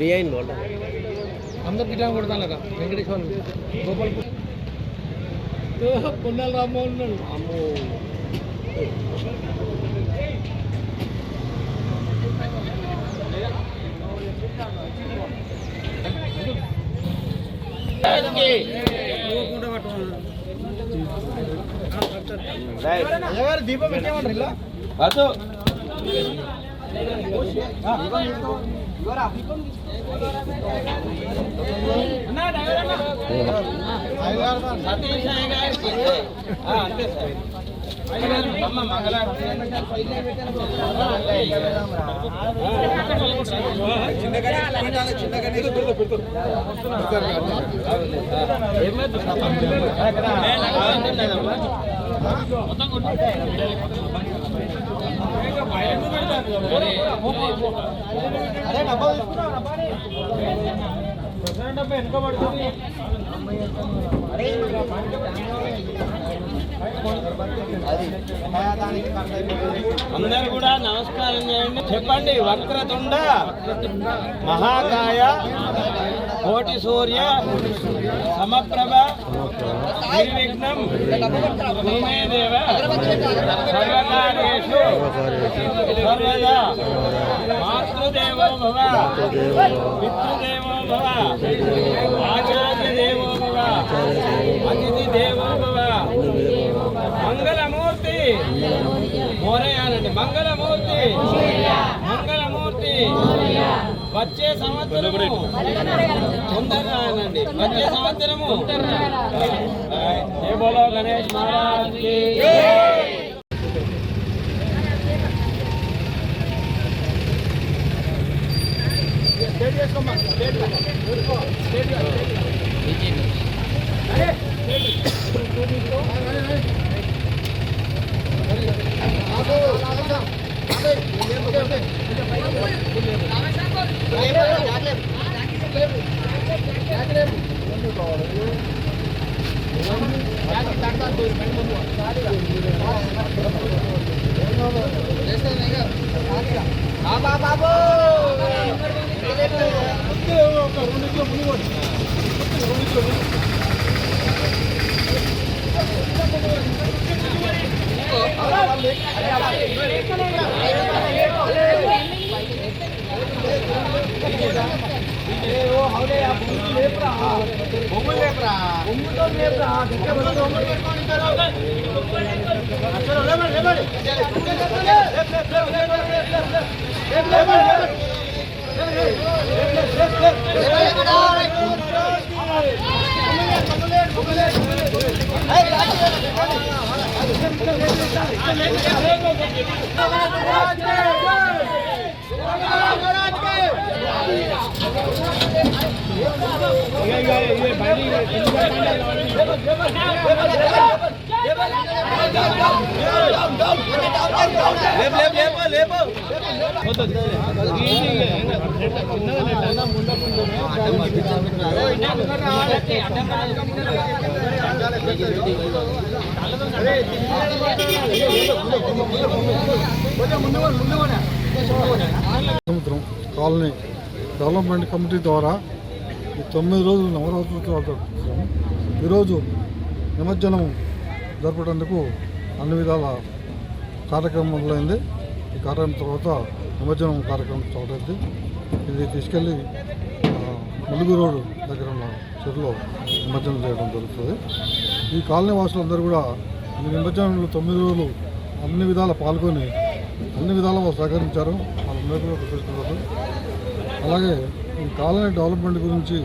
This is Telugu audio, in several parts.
ఫ్రీ అయింది వాళ్ళు. అందరికి ఇట్లా కొడతాను వెంకటేశ్వర గోపాల్ పొన్నాలు రామ్మోహన్ ఉన్నాడు. అమ్మో దీపం పెట్టేమంటారు ఇలా అదే డబ్బా తీసుకున్నావు అందరు కూడా నమస్కారం చేయండి. చెప్పండి వక్రతుండ మహాకాయ కోటి సూర్య సమప్రభ నిర్విఘ్నం భూమే సర్వకార్యేషు సర్వదా మాతృదేవో భవ పితృదేవో భవ. మంగళమూర్తి. మంగళమూర్తి. వచ్చే సంవత్సరము. తొందరగా అనండి వచ్చే సంవత్సరము. జై బోలో గణేష్ మహారాజ్ బొమ్మలు లేపరా. బొమ్మతో లేపరా. బొమ్మలు పెట్టుకొని ये भाई ये भाई సముద్రం కాలనీ డెవలప్మెంట్ కమిటీ ద్వారా ఈ తొమ్మిది రోజులు నవరాత్రులు జరుపుతున్నాము ఈరోజు నిమజ్జనం జరపడానికి అన్ని విధాల కార్యక్రమం మొదలైంది. ఈ కార్యక్రమం తర్వాత నిమజ్జనం కార్యక్రమం స్టార్ట్ ఇది తీసుకెళ్ళి ములుగు రోడ్డు దగ్గర ఉన్న చెరువులో నిమజ్జనం చేయడం జరుగుతుంది. ఈ కాలనీ వాసులందరూ కూడా ఈ నిమజ్జనంలో తొమ్మిది రోజులు అన్ని విధాల పాల్గొని అన్ని విధాల వాళ్ళు సహకరించారు వాళ్ళందరూ కూడా అలాగే ఈ కాలనీ డెవలప్మెంట్ గురించి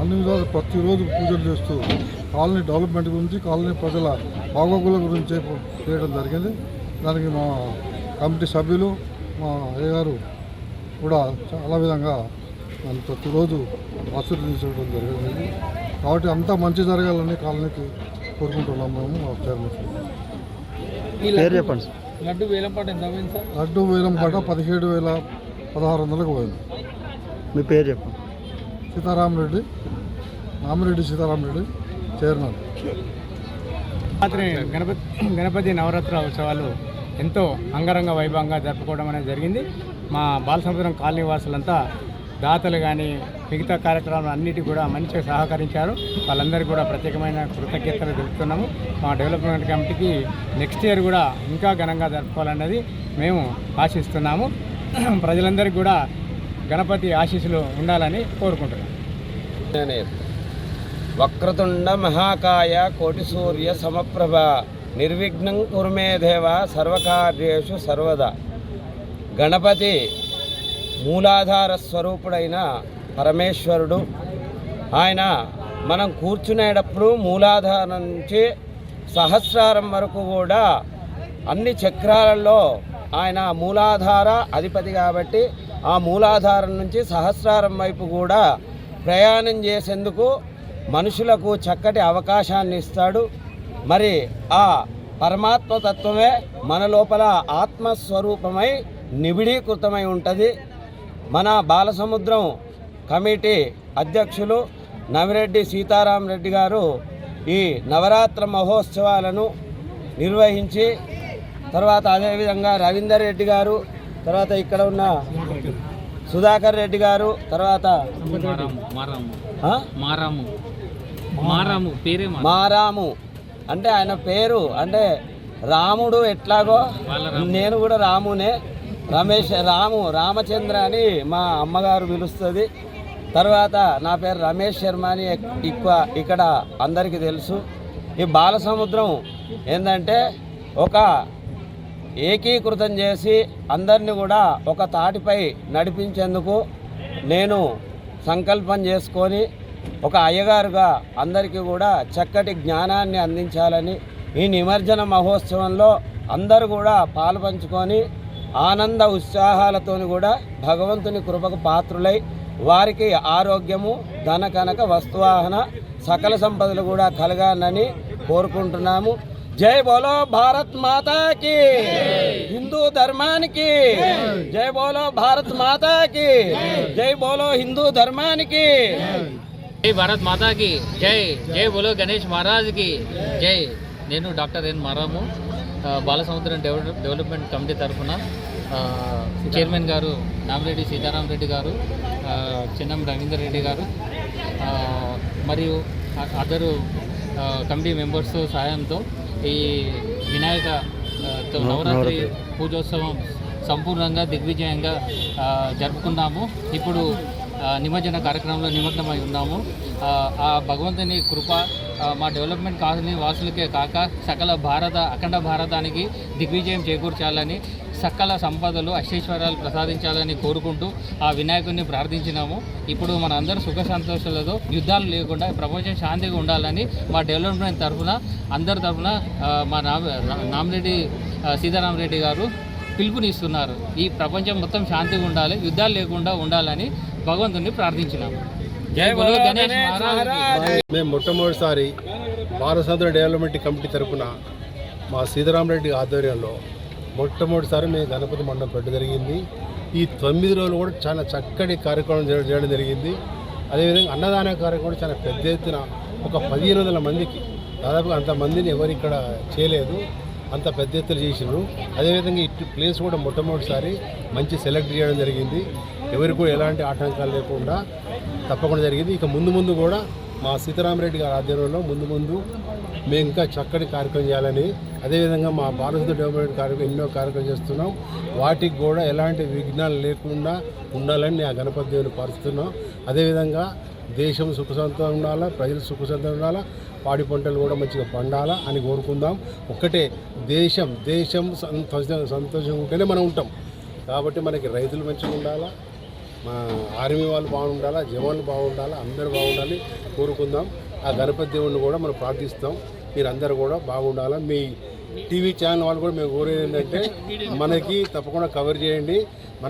అన్ని విధాలు ప్రతిరోజు పూజలు చేస్తూ కాలనీ డెవలప్మెంట్ గురించి కాలనీ ప్రజల బాగోగుల గురించి చేయడం జరిగింది. దానికి మా కమిటీ సభ్యులు మా అయ్య గారు కూడా చాలా విధంగా నన్ను ప్రతిరోజు ఆశీర్వదించడం జరిగింది. కాబట్టి అంతా మంచి జరగాలని కాలనీకి కోరుకుంటున్నాం మేము మా చైర్మన్ పేరు చెప్పండి లడ్డు వేలం పాట ఎంత పోయింది సార్? లడ్డు వేలం పాట పదిహేడు వేల పదహారు వందలకు పోయింది. మీ పేరు చెప్పండి. సీతారామరెడ్డి నామిరెడ్డి సీతారామరెడ్డి చైర్మన్. రాత్రి గణపతి గణపతి నవరాత్రి ఉత్సవాలు ఎంతో అంగరంగ వైభవంగా జరుపుకోవడం అనేది జరిగింది. మా బాలసముద్రం కాలనీ వాసులంతా దాతలు కానీ మిగతా కార్యక్రమాలు అన్నిటి కూడా మంచిగా సహకరించారు. వాళ్ళందరికీ కూడా ప్రత్యేకమైన కృతజ్ఞతలు తెలుపుతున్నాము. మా డెవలప్మెంట్ కమిటీకి నెక్స్ట్ ఇయర్ కూడా ఇంకా ఘనంగా జరుపుకోవాలన్నది మేము ఆశిస్తున్నాము. ప్రజలందరికీ కూడా గణపతి ఆశీస్సులు ఉండాలని కోరుకుంటున్నాను వక్రతుండ మహాకాయ కోటి సూర్య సమప్రభ నిర్విఘ్నం కురుమే దేవ సర్వకార్యేషు సర్వదా. గణపతి మూలాధార స్వరూపుడైన పరమేశ్వరుడు. ఆయన మనం కూర్చునేటప్పుడు మూలాధారం నుంచి సహస్రారం వరకు కూడా అన్ని చక్రాలలో ఆయన మూలాధార అధిపతి కాబట్టి ఆ మూలాధారం నుంచి సహస్రారం వైపు కూడా ప్రయాణం చేసేందుకు మనుషులకు చక్కటి అవకాశాన్ని ఇస్తాడు. మరి ఆ పరమాత్మ తత్వమే మన లోపల ఆత్మస్వరూపమై నిబిడీకృతమై ఉంటుంది. మన బాలసముద్రం కమిటీ అధ్యక్షులు నవిరెడ్డి సీతారాం రెడ్డి గారు ఈ నవరాత్ర మహోత్సవాలను నిర్వహించి తర్వాత అదేవిధంగా రవీందర్ రెడ్డి గారు తర్వాత ఇక్కడ ఉన్న సుధాకర్ రెడ్డి గారు తర్వాత మారాము? మారాము. మారాము. పేరే మారాము. అంటే ఆయన పేరు అంటే రాముడు ఎట్లాగో నేను కూడా రామునే. రమేష్ రాము రామచంద్ర అని మా అమ్మగారు పిలుస్తుంది. తర్వాత నా పేరు రమేష్ శర్మ అని ఎక్కువ ఇక్కడ అందరికీ తెలుసు. ఈ బాలసముద్రం ఏంటంటే ఒక ఏకీకృతం చేసి అందరిని కూడా ఒక తాటిపై నడిపించేందుకు నేను సంకల్పం చేసుకొని ఒక అయ్యగారుగా అందరికీ కూడా చక్కటి జ్ఞానాన్ని అందించాలని ఈ నిమజ్జన మహోత్సవంలో అందరూ కూడా పాల్పంచుకొని ఆనంద ఉత్సాహాలతోని కూడా భగవంతుని కృపకు పాత్రులై వారికి ఆరోగ్యము ధన కనక వస్తువాహన సకల సంపదలు కూడా కలగాలని కోరుకుంటున్నాము. జై బోలో భారత్ మాతాకి హిందూ ధర్మానికి జై బోలో భారత్ మాతాకి జై బోలో హిందూ ధర్మానికి జై భారత్ మాతాకి జై జై బోలో గణేష్ మహారాజ్కి జై. నేను డాక్టర్ ఎన్ మారాము ఆ, బాలసముద్రం డెవలప్ డెవలప్మెంట్ కమిటీ తరఫున చైర్మన్ గారు నామిరెడ్డి సీతారాం రెడ్డి గారు చిన్నం రవీందర్ రెడ్డి గారు మరియు అదరు కమిటీ మెంబర్స్ సహాయంతో ఈ వినాయక నవరాత్రి పూజోత్సవం సంపూర్ణంగా దిగ్విజయంగా జరుపుకున్నాము. ఇప్పుడు నిమజ్జన కార్యక్రమంలో నిమగ్నమై ఉన్నాము. ఆ, భగవంతుని కృప మా డెవలప్మెంట్ కాలనీ వాసులకే కాక సకల భారత అఖండ భారతానికి దిగ్విజయం చేకూర్చాలని సకల సంపదలు అష్టైశ్వర్యాలు ప్రసాదించాలని కోరుకుంటూ ఆ వినాయకుడిని ప్రార్థించినాము. ఇప్పుడు మన అందరూ సుఖ సంతోషాలతో యుద్ధాలు లేకుండా ప్రపంచం శాంతిగా ఉండాలని మా డెవలప్మెంట్ తరఫున అందరి తరఫున మా నామ నామిరెడ్డి సీతారామరెడ్డి గారు పిలుపునిస్తున్నారు. ఈ ప్రపంచం మొత్తం శాంతిగా ఉండాలి యుద్ధాలు లేకుండా ఉండాలని భగవంతుని ప్రార్థించినాము. మేము మొట్టమొదటిసారి భారతసముద్ర డెవలప్మెంట్ కమిటీ తరపున మా సీతారామరెడ్డి ఆధ్వర్యంలో మొట్టమొదటిసారి మేము గణపతి మండపం పెట్టడం జరిగింది. ఈ తొమ్మిది రోజులు కూడా చాలా చక్కటి కార్యక్రమం చేయడం జరిగింది. అదేవిధంగా అన్నదాన కార్యక్రమం కూడా చాలా పెద్ద ఎత్తున ఒక పదిహేను వందల మందికి దాదాపుగా అంతమందిని ఎవరు ఇక్కడ చేయలేదు. అంత పెద్ద ఎత్తున చేసినారు అదేవిధంగా ఇటు ప్లేస్ కూడా మొట్టమొదటిసారి మంచి సెలెక్ట్ చేయడం జరిగింది. ఎవరికి కూడా ఎలాంటి ఆటంకాలు లేకుండా తప్పకుండా జరిగింది. ఇక ముందు ముందు కూడా మా సీతారామరెడ్డి గారి ఆధ్వర్యంలో ముందు ముందు మేము ఇంకా చక్కటి కార్యక్రమం చేయాలని అదేవిధంగా మా భారత డెవలప్మెంట్ కార్యక్రమం ఎన్నో కార్యక్రమం చేస్తున్నాం. వాటికి కూడా ఎలాంటి విఘ్నాలు లేకుండా ఉండాలని ఆ గణపతి దేవుని పరుస్తున్నాం అదేవిధంగా దేశం సుఖసంతం ఉండాలా ప్రజలు సుఖసంతం ఉండాలా పాడి పంటలు కూడా మంచిగా పండాలా అని కోరుకుందాం. ఒక్కటే దేశం దేశం సంతోషం సంతోషంగా ఉంటేనే మనం ఉంటాం. కాబట్టి మనకి రైతులు మంచిగా ఉండాలా మా ఆర్మీ వాళ్ళు బాగుండాలా జవాన్లు బాగుండాలా అందరూ బాగుండాలి కోరుకుందాం. ఆ గణపతి దేవుడిని కూడా మనం ప్రార్థిస్తాం. మీరందరూ కూడా బాగుండాలా. మీ టీవీ ఛానల్ వాళ్ళు కూడా మేము కోరేది ఏంటంటే మనకి తప్పకుండా కవర్ చేయండి.